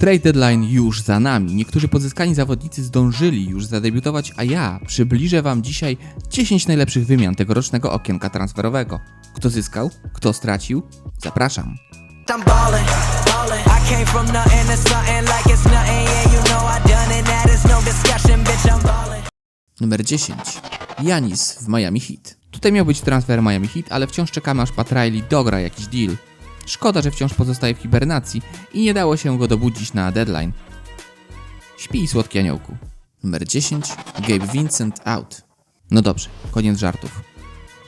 Trade deadline już za nami. Niektórzy pozyskani zawodnicy zdążyli już zadebiutować, a ja przybliżę Wam dzisiaj 10 najlepszych wymian tegorocznego okienka transferowego. Kto zyskał, kto stracił? Zapraszam. No. Numer 10. Janis w Miami Heat. Tutaj miał być transfer Miami Heat, ale wciąż czekamy aż Pat Riley dogra jakiś deal. Szkoda, że wciąż pozostaje w hibernacji i nie dało się go dobudzić na deadline. Śpi słodki aniołku. Numer 10. Gabe Vincent out. No dobrze, koniec żartów.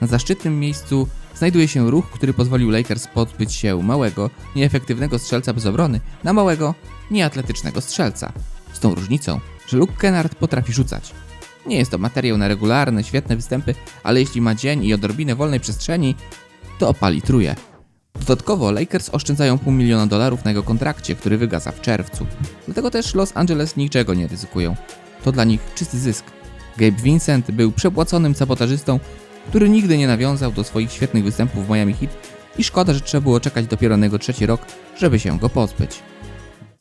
Na zaszczytnym miejscu znajduje się ruch, który pozwolił Lakers pozbyć się małego, nieefektywnego strzelca bez obrony na małego, nieatletycznego strzelca. Z tą różnicą, że Luke Kennard potrafi rzucać. Nie jest to materiał na regularne, świetne występy, ale jeśli ma dzień i odrobinę wolnej przestrzeni, to opali truje. Dodatkowo Lakers oszczędzają pół miliona dolarów na jego kontrakcie, który wygasa w czerwcu. Dlatego też Los Angeles niczego nie ryzykują. To dla nich czysty zysk. Gabe Vincent był przepłaconym sabotażystą, który nigdy nie nawiązał do swoich świetnych występów w Miami Heat i szkoda, że trzeba było czekać dopiero na jego trzeci rok, żeby się go pozbyć.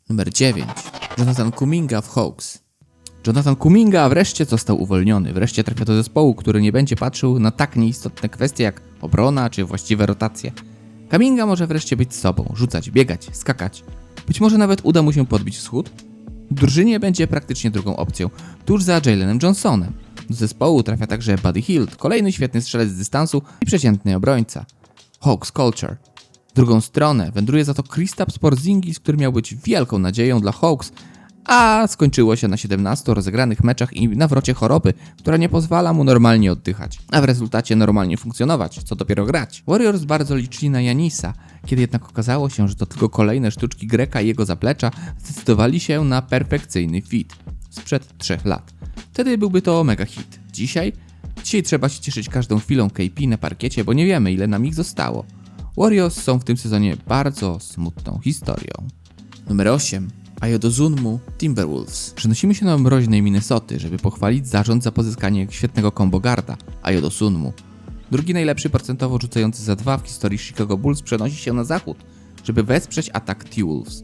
Numer 9. Jonathan Kuminga w Hawks. Jonathan Kuminga wreszcie został uwolniony. Wreszcie trafia do zespołu, który nie będzie patrzył na tak nieistotne kwestie jak obrona czy właściwe rotacje. Kuminga może wreszcie być sobą, rzucać, biegać, skakać. Być może nawet uda mu się podbić wschód. W drużynie będzie praktycznie drugą opcją, tuż za Jalenem Johnsonem. Do zespołu trafia także Buddy Hield, kolejny świetny strzelec z dystansu i przeciętny obrońca. Hawks Culture. W drugą stronę wędruje za to Kristaps Porzingis, który miał być wielką nadzieją dla Hawks, a skończyło się na 17 rozegranych meczach i nawrocie choroby, która nie pozwala mu normalnie oddychać, a w rezultacie normalnie funkcjonować, co dopiero grać. Warriors bardzo liczyli na Janisa, kiedy jednak okazało się, że to tylko kolejne sztuczki Greka i jego zaplecza, zdecydowali się na perfekcyjny fit sprzed 3 lat. Wtedy byłby to mega hit. Dzisiaj? Dzisiaj trzeba się cieszyć każdą chwilą KP na parkiecie, bo nie wiemy ile nam ich zostało. Warriors są w tym sezonie bardzo smutną historią. Numer 8. Ayodozunmu Timberwolves. Przenosimy się do mroźnej Minnesoty, żeby pochwalić zarząd za pozyskanie świetnego combo guarda Ayodosunmu. Drugi najlepszy procentowo rzucający za dwa w historii Chicago Bulls przenosi się na zachód, żeby wesprzeć atak T-Wolves.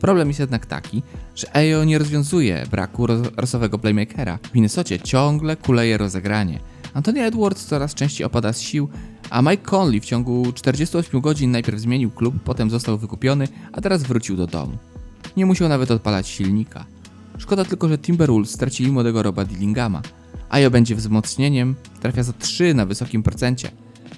Problem jest jednak taki, że Ayo nie rozwiązuje braku ro- rasowego playmakera. W Minnesocie ciągle kuleje rozegranie. Anthony Edwards coraz częściej opada z sił, a Mike Conley w ciągu 48 godzin najpierw zmienił klub, potem został wykupiony, a teraz wrócił do domu. Nie musiał nawet odpalać silnika. Szkoda tylko, że Timberwolves stracili młodego Roba Dillingama. Ayo będzie wzmocnieniem, trafia za 3 na wysokim procencie.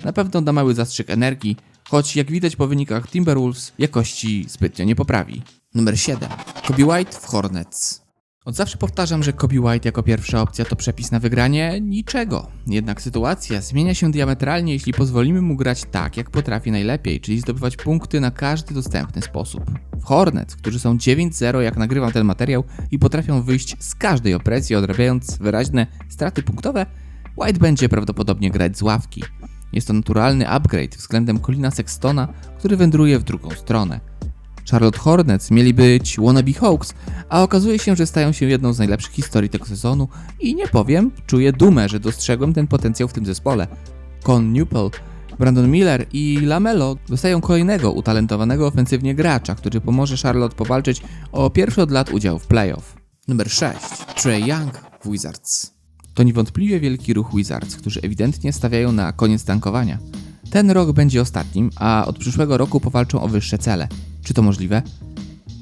Na pewno da mały zastrzyk energii, choć jak widać po wynikach Timberwolves jakości zbytnio nie poprawi. Numer 7. Kobe White w Hornets. Od zawsze powtarzam, że Kobe White jako pierwsza opcja to przepis na wygranie niczego. Jednak sytuacja zmienia się diametralnie, jeśli pozwolimy mu grać tak, jak potrafi najlepiej, czyli zdobywać punkty na każdy dostępny sposób. W Hornets, którzy są 9-0 jak nagrywam ten materiał i potrafią wyjść z każdej opresji, odrabiając wyraźne straty punktowe, White będzie prawdopodobnie grać z ławki. Jest to naturalny upgrade względem Colina Sextona, który wędruje w drugą stronę. Charlotte Hornets mieli być wannabe Hawks, a okazuje się, że stają się jedną z najlepszych historii tego sezonu i nie powiem, czuję dumę, że dostrzegłem ten potencjał w tym zespole. Con Newpel, Brandon Miller i Lamelo dostają kolejnego utalentowanego ofensywnie gracza, który pomoże Charlotte powalczyć o pierwszy od lat udział w playoff. Numer 6. Trey Young Wizards. To niewątpliwie wielki ruch Wizards, którzy ewidentnie stawiają na koniec tankowania. Ten rok będzie ostatnim, a od przyszłego roku powalczą o wyższe cele. Czy to możliwe?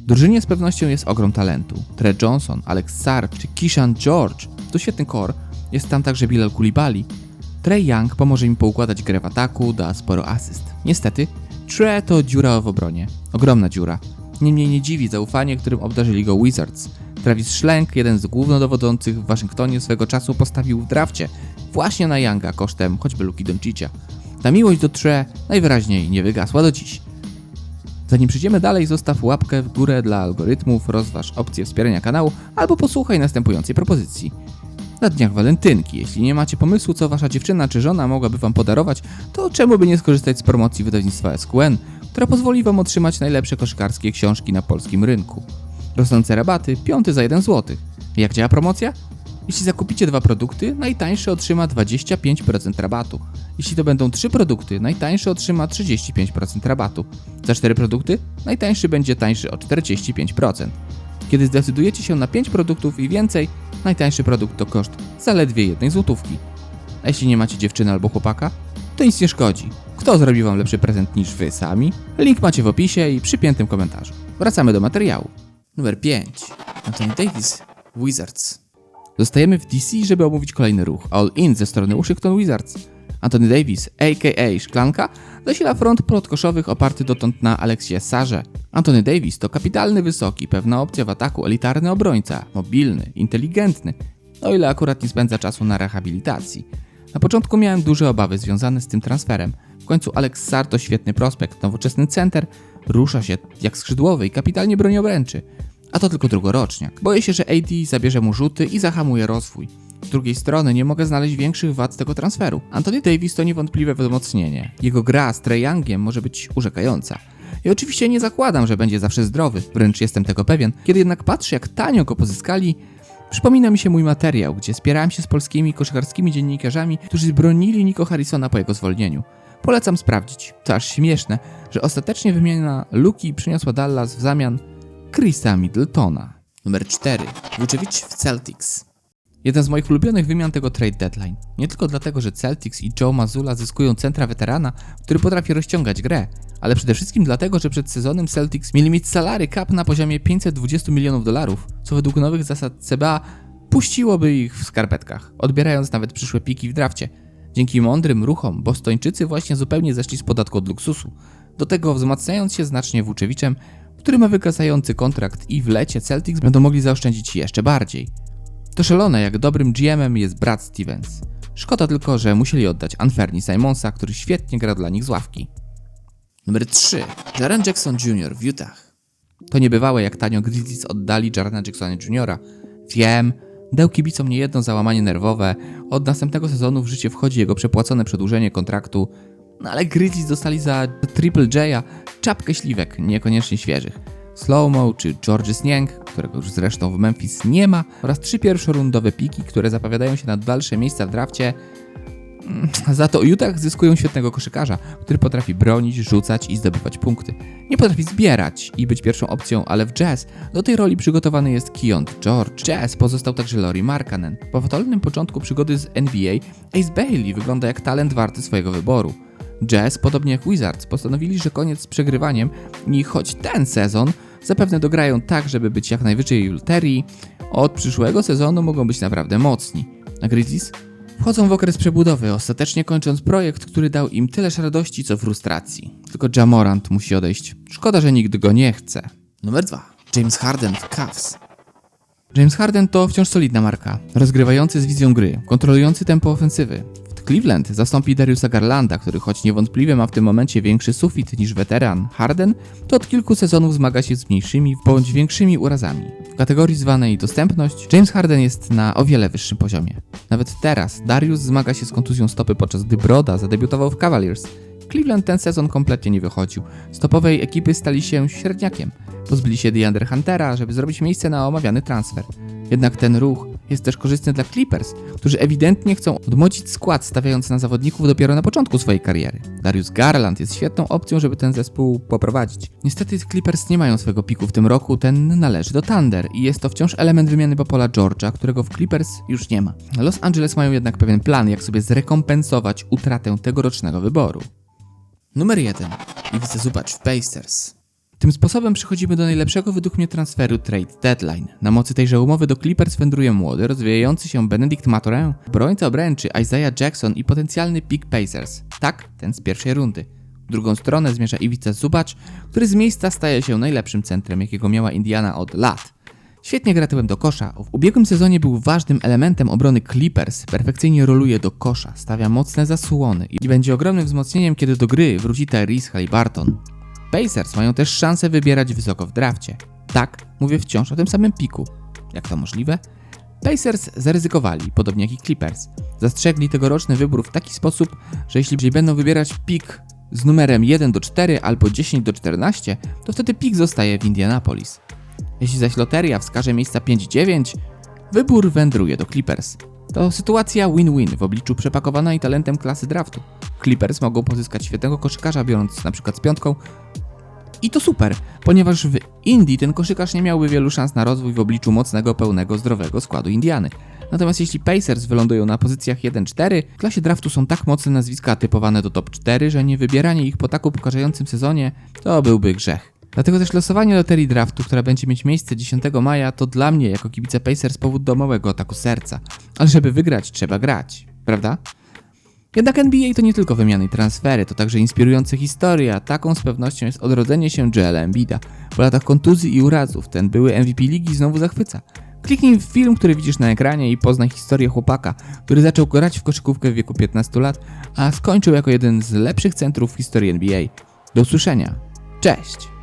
Drużynie z pewnością jest ogrom talentu. Trey Johnson, Alex Sarr czy Kishan George to świetny core. Jest tam także Bilal Koulibaly. Trey Young pomoże mi poukładać grę w ataku, da sporo asyst. Niestety, Trey to dziura w obronie. Ogromna dziura. Niemniej nie dziwi zaufanie, którym obdarzyli go Wizards. Travis Schlenk, jeden z głównodowodzących w Waszyngtonie swego czasu postawił w drafcie właśnie na Younga kosztem choćby Luki Doncicia. Ta miłość do Trey najwyraźniej nie wygasła do dziś. Zanim przejdziemy dalej, zostaw łapkę w górę dla algorytmów, rozważ opcję wspierania kanału albo posłuchaj następującej propozycji. Na dniach walentynki, jeśli nie macie pomysłu, co wasza dziewczyna czy żona mogłaby wam podarować, to czemu by nie skorzystać z promocji wydawnictwa SQN, która pozwoli wam otrzymać najlepsze koszykarskie książki na polskim rynku. Rosnące rabaty, piąty za 1 zł. Jak działa promocja? Jeśli zakupicie dwa produkty, najtańszy otrzyma 25% rabatu. Jeśli to będą trzy produkty, najtańszy otrzyma 35% rabatu. Za cztery produkty, najtańszy będzie tańszy o 45%. Kiedy zdecydujecie się na 5 produktów i więcej, najtańszy produkt to koszt zaledwie jednej złotówki. A jeśli nie macie dziewczyny albo chłopaka, to nic nie szkodzi. Kto zrobi wam lepszy prezent niż wy sami? Link macie w opisie i przypiętym komentarzu. Wracamy do materiału. Numer 5. Anthony Davis, Wizards. Zostajemy w DC, żeby omówić kolejny ruch. All In ze strony Washington Wizards. Anthony Davis, a.k.a. Szklanka, zasila front plotkoszowych oparty dotąd na Aleksie Sarze. Anthony Davis to kapitalny wysoki, pewna opcja w ataku, elitarny obrońca, mobilny, inteligentny, o ile akurat nie spędza czasu na rehabilitacji. Na początku miałem duże obawy związane z tym transferem. W końcu Alex Sar to świetny prospekt, nowoczesny center, rusza się jak skrzydłowy i kapitalnie broni obręczy. A to tylko drugoroczniak. Boję się, że AD zabierze mu rzuty i zahamuje rozwój. Z drugiej strony nie mogę znaleźć większych wad tego transferu. Anthony Davis to niewątpliwe wzmocnienie. Jego gra z Trae Youngiem może być urzekająca. I oczywiście nie zakładam, że będzie zawsze zdrowy, wręcz jestem tego pewien. Kiedy jednak patrzę, jak tanio go pozyskali, przypomina mi się mój materiał, gdzie spierałem się z polskimi koszykarskimi dziennikarzami, którzy bronili Nico Harrisona po jego zwolnieniu. Polecam sprawdzić. To aż śmieszne, że ostatecznie wymiana Luki przyniosła Dallas w zamian Chrisa Middletona. Numer 4. Vucevic w Celtics. Jeden z moich ulubionych wymian tego trade deadline. Nie tylko dlatego, że Celtics i Joe Mazzulla zyskują centra weterana, który potrafi rozciągać grę, ale przede wszystkim dlatego, że przed sezonem Celtics mieli mieć salary cap na poziomie 520 milionów dolarów, co według nowych zasad CBA puściłoby ich w skarpetkach, odbierając nawet przyszłe piki w drafcie. Dzięki mądrym ruchom Bostończycy właśnie zupełnie zeszli z podatku od luksusu. Do tego wzmacniając się znacznie Vucevicem, który ma wygasający kontrakt i w lecie Celtics będą mogli zaoszczędzić jeszcze bardziej. To szalone, jak dobrym GM-em jest Brad Stevens. Szkoda tylko, że musieli oddać Anferni Simonsa, który świetnie gra dla nich z ławki. Numer 3. Jaren Jackson Jr. w Utah. To niebywałe, jak tanio Grizzlies oddali Jarena Jacksona Jr. Wiem, dał kibicom niejedno załamanie nerwowe, od następnego sezonu w życie wchodzi jego przepłacone przedłużenie kontraktu, no ale Grizzlies dostali za Triple J'a czapkę śliwek, niekoniecznie świeżych. Slowmo czy Georges Niang, którego już zresztą w Memphis nie ma, oraz trzy pierwszorundowe piki, które zapowiadają się na dalsze miejsca w drafcie. Mm, Za to Utah zyskują świetnego koszykarza, który potrafi bronić, rzucać i zdobywać punkty. Nie potrafi zbierać i być pierwszą opcją, ale w Jazz do tej roli przygotowany jest Keon George. Jazz pozostał także Lori Markkanen. Po fatalnym początku przygody z NBA, Ace Bailey wygląda jak talent warty swojego wyboru. Jazz, podobnie jak Wizards, postanowili, że koniec z przegrywaniem i choć ten sezon zapewne dograją tak, żeby być jak najwyżej w loterii, od przyszłego sezonu mogą być naprawdę mocni. A Grizzlies wchodzą w okres przebudowy, ostatecznie kończąc projekt, który dał im tyleż radości, co frustracji. Tylko Jamorant musi odejść. Szkoda, że nikt go nie chce. Numer 2. James Harden w Cavs. James Harden to wciąż solidna marka, rozgrywający z wizją gry, kontrolujący tempo ofensywy. Cleveland zastąpi Dariusa Garlanda, który choć niewątpliwie ma w tym momencie większy sufit niż weteran Harden, to od kilku sezonów zmaga się z mniejszymi bądź większymi urazami. W kategorii zwanej dostępność James Harden jest na o wiele wyższym poziomie. Nawet teraz Darius zmaga się z kontuzją stopy podczas gdy Broda zadebiutował w Cavaliers. Cleveland ten sezon kompletnie nie wychodził. Z topowej ekipy stali się średniakiem. Pozbyli się DeAndre Huntera, żeby zrobić miejsce na omawiany transfer. Jednak ten ruch jest też korzystny dla Clippers, którzy ewidentnie chcą odmłodzić skład, stawiając na zawodników dopiero na początku swojej kariery. Darius Garland jest świetną opcją, żeby ten zespół poprowadzić. Niestety Clippers nie mają swojego piku w tym roku, ten należy do Thunder i jest to wciąż element wymiany Popola George'a, którego w Clippers już nie ma. Los Angeles mają jednak pewien plan, jak sobie zrekompensować utratę tegorocznego wyboru. Numer 1. Iwica Zubacz w Pacers. Tym sposobem przechodzimy do najlepszego według mnie transferu trade deadline. Na mocy tejże umowy do Clippers wędruje młody, rozwijający się Benedict Maturin, obrońca obręczy Isaiah Jackson i potencjalny pick Pacers. Tak, ten z pierwszej rundy. W drugą stronę zmierza Iwica Zubacz, który z miejsca staje się najlepszym centrem, jakiego miała Indiana od lat. Świetnie gra tyłem do kosza. W ubiegłym sezonie był ważnym elementem obrony Clippers. Perfekcyjnie roluje do kosza, stawia mocne zasłony i będzie ogromnym wzmocnieniem, kiedy do gry wróci Tyrese Halliburton. Pacers mają też szansę wybierać wysoko w drafcie. Tak, mówię wciąż o tym samym piku. Jak to możliwe? Pacers zaryzykowali, podobnie jak i Clippers. Zastrzegli tegoroczny wybór w taki sposób, że jeśli będą wybierać pik z numerem 1 do 4 albo 10 do 14, to wtedy pik zostaje w Indianapolis. Jeśli zaś loteria wskaże miejsca 5 i 9, Wybór wędruje do Clippers. To sytuacja win-win w obliczu przepakowanej talentem klasy draftu. Clippers mogą pozyskać świetnego koszykarza, biorąc na przykład z piątką. I to super, ponieważ w Indii ten koszykarz nie miałby wielu szans na rozwój w obliczu mocnego, pełnego, zdrowego składu Indiany. Natomiast jeśli Pacers wylądują na pozycjach 1-4, w klasie draftu są tak mocne nazwiska typowane do top 4, że nie wybieranie ich po tak upokarzającym sezonie to byłby grzech. Dlatego też losowanie loterii draftu, która będzie mieć miejsce 10 maja, to dla mnie jako kibica Pacers powód do małego ataku serca. Ale żeby wygrać, trzeba grać, prawda? Jednak NBA to nie tylko wymiany i transfery, to także inspirujące historia. Taką z pewnością jest odrodzenie się Joela Embida. Po latach kontuzji i urazów ten były MVP ligi znowu zachwyca. Kliknij w film, który widzisz na ekranie i poznaj historię chłopaka, który zaczął grać w koszykówkę w wieku 15 lat, a skończył jako jeden z lepszych centrów w historii NBA. Do usłyszenia. Cześć!